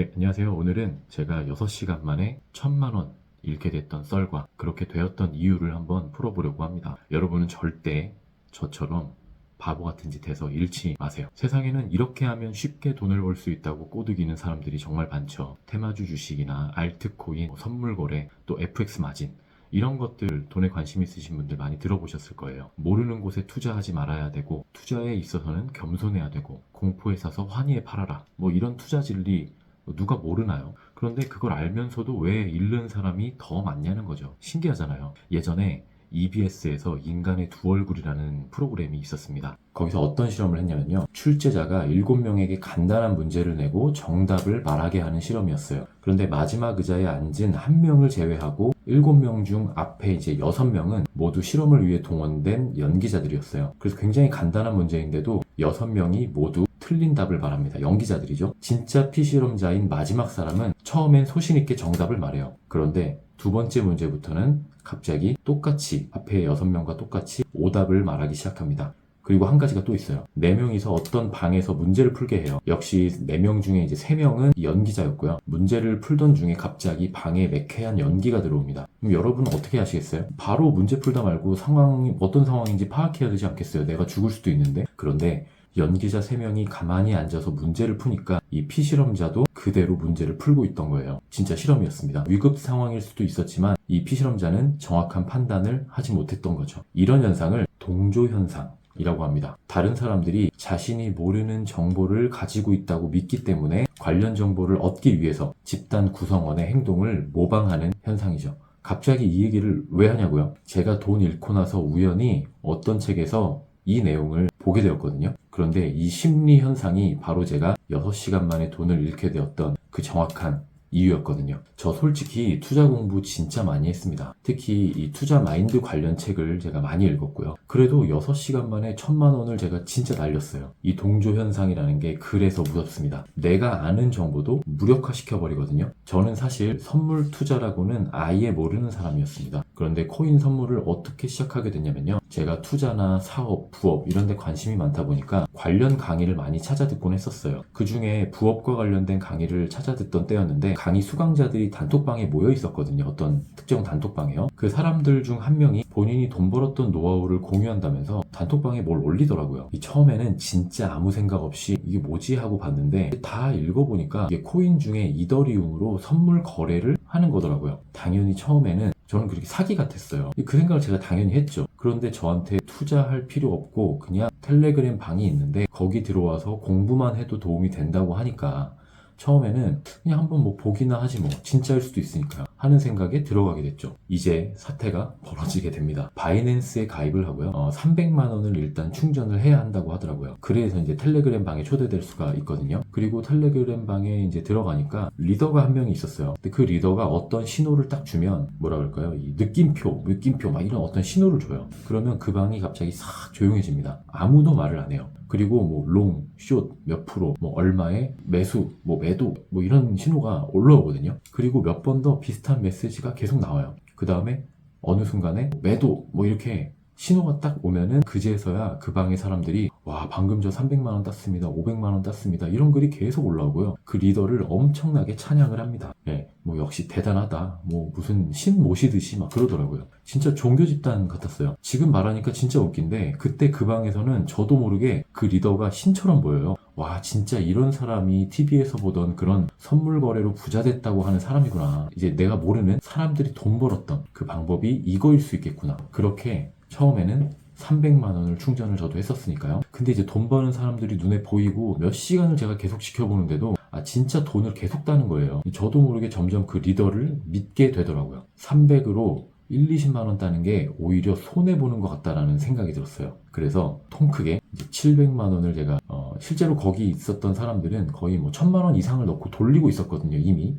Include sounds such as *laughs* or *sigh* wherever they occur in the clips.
네, 안녕하세요. 오늘은 제가 6시간 만에 1000만 원 잃게 됐던 썰과 그렇게 되었던 이유를 한번 풀어보려고 합니다. 여러분은 절대 저처럼 바보 같은 짓 해서 잃지 마세요. 세상에는 이렇게 하면 쉽게 돈을 벌 수 있다고 꼬드기는 사람들이 정말 많죠. 테마주 주식이나 알트코인, 뭐 선물 거래, 또 FX 마진. 이런 것들 돈에 관심 있으신 분들 많이 들어보셨을 거예요. 모르는 곳에 투자하지 말아야 되고, 투자에 있어서는 겸손해야 되고, 공포에 사서 환희에 팔아라. 뭐 이런 투자 진리 누가 모르나요? 그런데 그걸 알면서도 왜 잃는 사람이 더 많냐는 거죠. 신기하잖아요. 예전에 EBS에서 인간의 두 얼굴이라는 프로그램이 있었습니다. 거기서 어떤 실험을 했냐면요. 출제자가 7명에게 간단한 문제를 내고 정답을 말하게 하는 실험이었어요. 그런데 마지막 의자에 앉은 한 명을 제외하고 7명 중 앞에 이제 6명은 모두 실험을 위해 동원된 연기자들이었어요. 그래서 굉장히 간단한 문제인데도 6명이 모두 틀린 답을 말합니다. 연기자들이죠. 진짜 피실험자인 마지막 사람은 처음엔 소신있게 정답을 말해요. 그런데 두 번째 문제부터는 갑자기 똑같이 앞에 여섯 명과 똑같이 오답을 말하기 시작합니다. 그리고 한 가지가 또 있어요. 네 명이서 어떤 방에서 문제를 풀게 해요. 역시 네명 중에 이제 세 명은 연기자였고요. 문제를 풀던 중에 갑자기 방에 매캐한 연기가 들어옵니다. 그럼 여러분은 어떻게 하시겠어요? 바로 문제 풀다 말고 상황이 어떤 상황인지 파악해야 되지 않겠어요? 내가 죽을 수도 있는데. 그런데 연기자 3명이 가만히 앉아서 문제를 푸니까 이 피실험자도 그대로 문제를 풀고 있던 거예요. 진짜 실험이었습니다. 위급 상황일 수도 있었지만 이 피실험자는 정확한 판단을 하지 못했던 거죠. 이런 현상을 동조 현상. 이라고 합니다. 다른 사람들이 자신이 모르는 정보를 가지고 있다고 믿기 때문에 관련 정보를 얻기 위해서 집단 구성원의 행동을 모방하는 현상이죠. 갑자기 이 얘기를 왜 하냐고요? 제가 돈 잃고 나서 우연히 어떤 책에서 이 내용을 보게 되었거든요. 그런데 이 심리 현상이 바로 제가 6시간 만에 돈을 잃게 되었던 그 정확한 이유였거든요. 저 솔직히 투자 공부 진짜 많이 했습니다. 특히 이 투자 마인드 관련 책을 제가 많이 읽었고요. 그래도 6시간 만에 천만 원을 제가 진짜 날렸어요. 이 동조 현상이라는 게 그래서 무섭습니다. 내가 아는 정보도 무력화시켜 버리거든요. 저는 사실 선물 투자라고는 아예 모르는 사람이었습니다. 그런데 코인 선물을 어떻게 시작하게 됐냐면요. 제가 투자나 사업, 부업 이런 데 관심이 많다 보니까 관련 강의를 많이 찾아 듣곤 했었어요. 그 중에 부업과 관련된 강의를 찾아 듣던 때였는데 강의 수강자들이 단톡방에 모여 있었거든요. 어떤 특정 단톡방에요. 그 사람들 중 한 명이 본인이 돈 벌었던 노하우를 공유한다면서 단톡방에 뭘 올리더라고요. 이 처음에는 진짜 아무 생각 없이 이게 뭐지 하고 봤는데 다 읽어보니까 이게 코인 중에 이더리움으로 선물 거래를 하는 거더라고요. 당연히 처음에는 저는 그렇게 사기 같았어요. 그 생각을 제가 당연히 했죠. 그런데 저한테 투자할 필요 없고 그냥 텔레그램 방이 있는데 거기 들어와서 공부만 해도 도움이 된다고 하니까 처음에는 그냥 한번 뭐 보기나 하지 뭐 진짜일 수도 있으니까 하는 생각에 들어가게 됐죠. 이제 사태가 벌어지게 됩니다. 바이낸스에 가입을 하고요. 어, 300만 원을 일단 충전을 해야 한다고 하더라고요. 그래서 이제 텔레그램 방에 초대될 수가 있거든요. 그리고 텔레그램 방에 이제 들어가니까 리더가 한 명이 있었어요. 근데 그 리더가 어떤 신호를 딱 주면 뭐라 그럴까요? 이 느낌표, 느낌표 막 이런 어떤 신호를 줘요. 그러면 그 방이 갑자기 싹 조용해집니다. 아무도 말을 안 해요. 그리고 뭐 롱, 숏, 몇 프로, 뭐 얼마에 매수, 뭐 매도, 뭐 이런 신호가 올라오거든요. 그리고 몇 번 더 비슷한 메시지가 계속 나와요. 그 다음에 어느 순간에 매도, 뭐 이렇게 신호가 딱 오면은 그제서야 그 방의 사람들이 와 방금 저 300만 원 땄습니다 500만 원 땄습니다 이런 글이 계속 올라오고요. 그 리더를 엄청나게 찬양을 합니다. 예, 뭐 역시 대단하다 뭐 무슨 신 모시듯이 막 그러더라고요. 진짜 종교 집단 같았어요. 지금 말하니까 진짜 웃긴데 그때 그 방에서는 저도 모르게 그 리더가 신처럼 보여요. 와 진짜 이런 사람이 TV에서 보던 그런 선물 거래로 부자 됐다고 하는 사람이구나. 이제 내가 모르는 사람들이 돈 벌었던 그 방법이 이거일 수 있겠구나. 그렇게 처음에는 300만 원을 충전을 저도 했었으니까요. 근데 이제 돈 버는 사람들이 눈에 보이고 몇 시간을 제가 계속 지켜보는데도 아 진짜 돈을 계속 따는 거예요. 저도 모르게 점점 그 리더를 믿게 되더라고요. 300으로 1, 20만 원 따는 게 오히려 손해 보는 것 같다라는 생각이 들었어요. 그래서 통 크게 이제 700만 원을 제가 어, 실제로 거기 있었던 사람들은 거의 뭐 1000만 원 이상을 넣고 돌리고 있었거든요, 이미.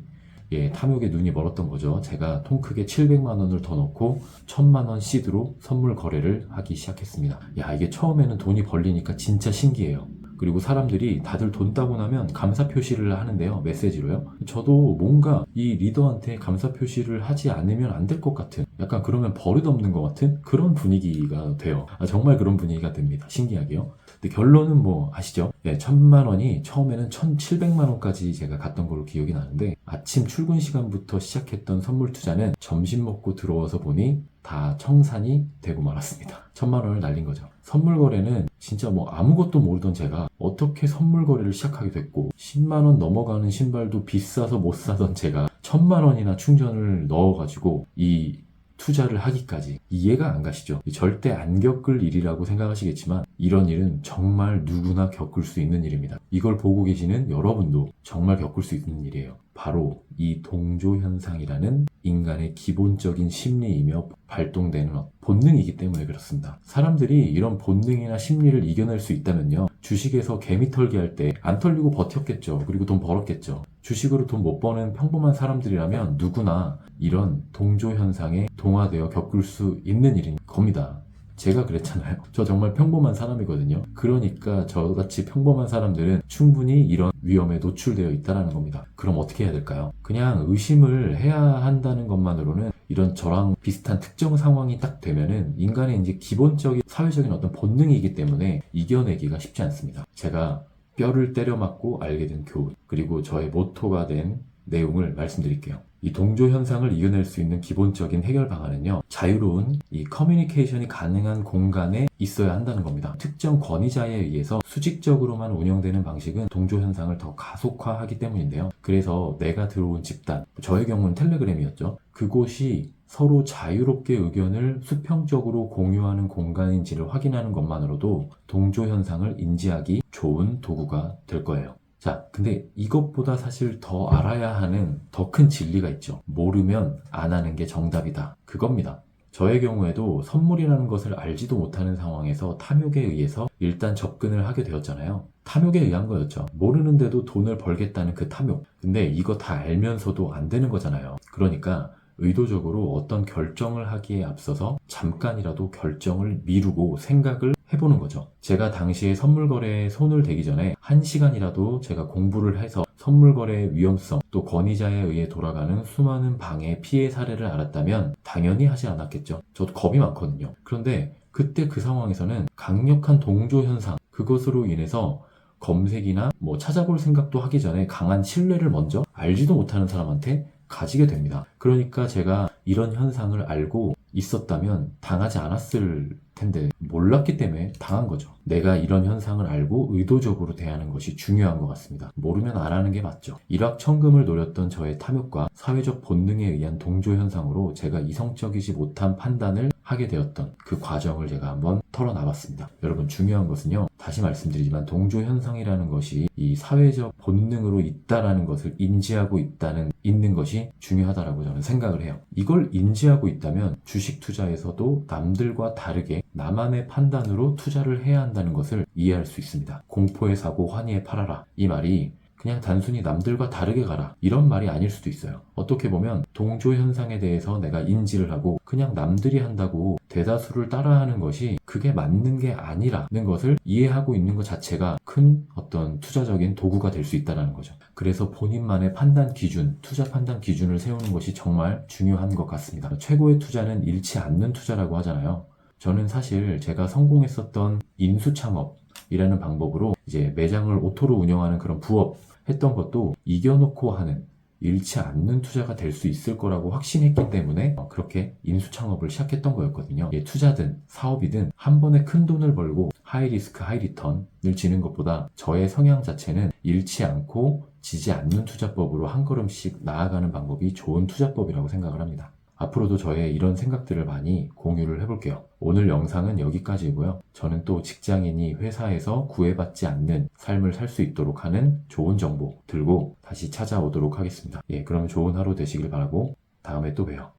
예, 탐욕에 눈이 멀었던 거죠. 제가 통 크게 700만 원을 더 넣고 1000만 원 시드로 선물 거래를 하기 시작했습니다. 야, 이게 처음에는 돈이 벌리니까 진짜 신기해요. 그리고 사람들이 다들 돈 따고 나면 감사 표시를 하는데요. 메시지로요. 저도 뭔가 이 리더한테 감사 표시를 하지 않으면 안 될 것 같은 약간 그러면 버릇없는 것 같은 그런 분위기가 돼요. 아, 정말 그런 분위기가 됩니다. 신기하게요. 근데 결론은 뭐 아시죠? 예, 천만 원이 처음에는 천칠백만 원까지 제가 갔던 걸로 기억이 나는데 아침 출근 시간부터 시작했던 선물 투자는 점심 먹고 들어와서 보니 다 청산이 되고 말았습니다. *laughs* 천만 원을 날린 거죠. 선물 거래는 진짜 뭐 아무것도 모르던 제가 어떻게 선물 거래를 시작하게 됐고 10만 원 넘어가는 신발도 비싸서 못 사던 제가 천만 원이나 충전을 넣어가지고 이 투자를 하기까지 이해가 안 가시죠? 절대 안 겪을 일이라고 생각하시겠지만 이런 일은 정말 누구나 겪을 수 있는 일입니다. 이걸 보고 계시는 여러분도 정말 겪을 수 있는 일이에요. 바로 이 동조 현상이라는 인간의 기본적인 심리이며 발동되는 어- 본능이기 때문에 그렇습니다. 사람들이 이런 본능이나 심리를 이겨낼 수 있다면요. 주식에서 개미 털기 할 때 안 털리고 버텼겠죠. 그리고 돈 벌었겠죠. 주식으로 돈 못 버는 평범한 사람들이라면 누구나 이런 동조 현상에 동화되어 겪을 수 있는 일인 겁니다. 제가 그랬잖아요. *laughs* 저 정말 평범한 사람이거든요. 그러니까 저같이 평범한 사람들은 충분히 이런 위험에 노출되어 있다는 겁니다. 그럼 어떻게 해야 될까요? 그냥 의심을 해야 한다는 것만으로는 이런 저랑 비슷한 특정 상황이 딱 되면은 인간의 이제 기본적인 사회적인 어떤 본능이기 때문에 이겨내기가 쉽지 않습니다. 제가 뼈를 때려 맞고 알게 된 교훈, 그리고 저의 모토가 된 내용을 말씀드릴게요. 이 동조 현상을 이겨낼 수 있는 기본적인 해결 방안은요, 자유로운 이 커뮤니케이션이 가능한 공간에 있어야 한다는 겁니다. 특정 권위자에 의해서 수직적으로만 운영되는 방식은 동조 현상을 더 가속화하기 때문인데요. 그래서 내가 들어온 집단, 저의 경우는 텔레그램이었죠. 그곳이 서로 자유롭게 의견을 수평적으로 공유하는 공간인지를 확인하는 것만으로도 동조 현상을 인지하기 좋은 도구가 될 거예요. 자, 근데 이것보다 사실 더 알아야 하는 더 큰 진리가 있죠. 모르면 안 하는 게 정답이다. 그겁니다. 저의 경우에도 선물이라는 것을 알지도 못하는 상황에서 탐욕에 의해서 일단 접근을 하게 되었잖아요. 탐욕에 의한 거였죠. 모르는데도 돈을 벌겠다는 그 탐욕. 근데 이거 다 알면서도 안 되는 거잖아요. 그러니까 의도적으로 어떤 결정을 하기에 앞서서 잠깐이라도 결정을 미루고 생각을 해보는 거죠. 제가 당시에 선물 거래에 손을 대기 전에 한 시간이라도 제가 공부를 해서 선물 거래의 위험성 또 권위자에 의해 돌아가는 수많은 방해 피해 사례를 알았다면 당연히 하지 않았겠죠. 저도 겁이 많거든요. 그런데 그때 그 상황에서는 강력한 동조 현상 그것으로 인해서 검색이나 뭐 찾아볼 생각도 하기 전에 강한 신뢰를 먼저 알지도 못하는 사람한테 가지게 됩니다. 그러니까 제가 이런 현상을 알고 있었다면 당하지 않았을 텐데 몰랐기 때문에 당한 거죠. 내가 이런 현상을 알고 의도적으로 대하는 것이 중요한 것 같습니다. 모르면 안 하는 게 맞죠. 일확천금을 노렸던 저의 탐욕과 사회적 본능에 의한 동조 현상으로 제가 이성적이지 못한 판단을 하게 되었던 그 과정을 제가 한번 털어놔봤습니다. 여러분 중요한 것은요. 다시 말씀드리지만 동조 현상이라는 것이 이 사회적 본능으로 있다라는 것을 인지하고 있다는 있는 것이 중요하다라고 저는 생각을 해요. 이걸 인지하고 있다면 주식 투자에서도 남들과 다르게 나만의 판단으로 투자를 해야 한다는 것을 이해할 수 있습니다. 공포의 사고 환희에 팔아라. 이 말이 그냥 단순히 남들과 다르게 가라. 이런 말이 아닐 수도 있어요. 어떻게 보면 동조 현상에 대해서 내가 인지를 하고 그냥 남들이 한다고 대다수를 따라하는 것이 그게 맞는 게 아니라는 것을 이해하고 있는 것 자체가 큰 어떤 투자적인 도구가 될 수 있다는 거죠. 그래서 본인만의 판단 기준, 투자 판단 기준을 세우는 것이 정말 중요한 것 같습니다. 최고의 투자는 잃지 않는 투자라고 하잖아요. 저는 사실 제가 성공했었던 인수창업 이라는 방법으로 이제 매장을 오토로 운영하는 그런 부업 했던 것도 이겨놓고 하는 잃지 않는 투자가 될 수 있을 거라고 확신했기 때문에 어, 그렇게 인수 창업을 시작했던 거였거든요. 예, 투자든 사업이든 한 번에 큰 돈을 벌고 하이 리스크 하이 리턴을 지는 것보다 저의 성향 자체는 잃지 않고 지지 않는 투자법으로 한 걸음씩 나아가는 방법이 좋은 투자법이라고 생각을 합니다. 앞으로도 저의 이런 생각들을 많이 공유를 해볼게요. 오늘 영상은 여기까지고요. 저는 또 직장인이 회사에서 구애받지 않는 삶을 살 수 있도록 하는 좋은 정보 들고 다시 찾아오도록 하겠습니다. 예, 그럼 좋은 하루 되시길 바라고 다음에 또 봬요.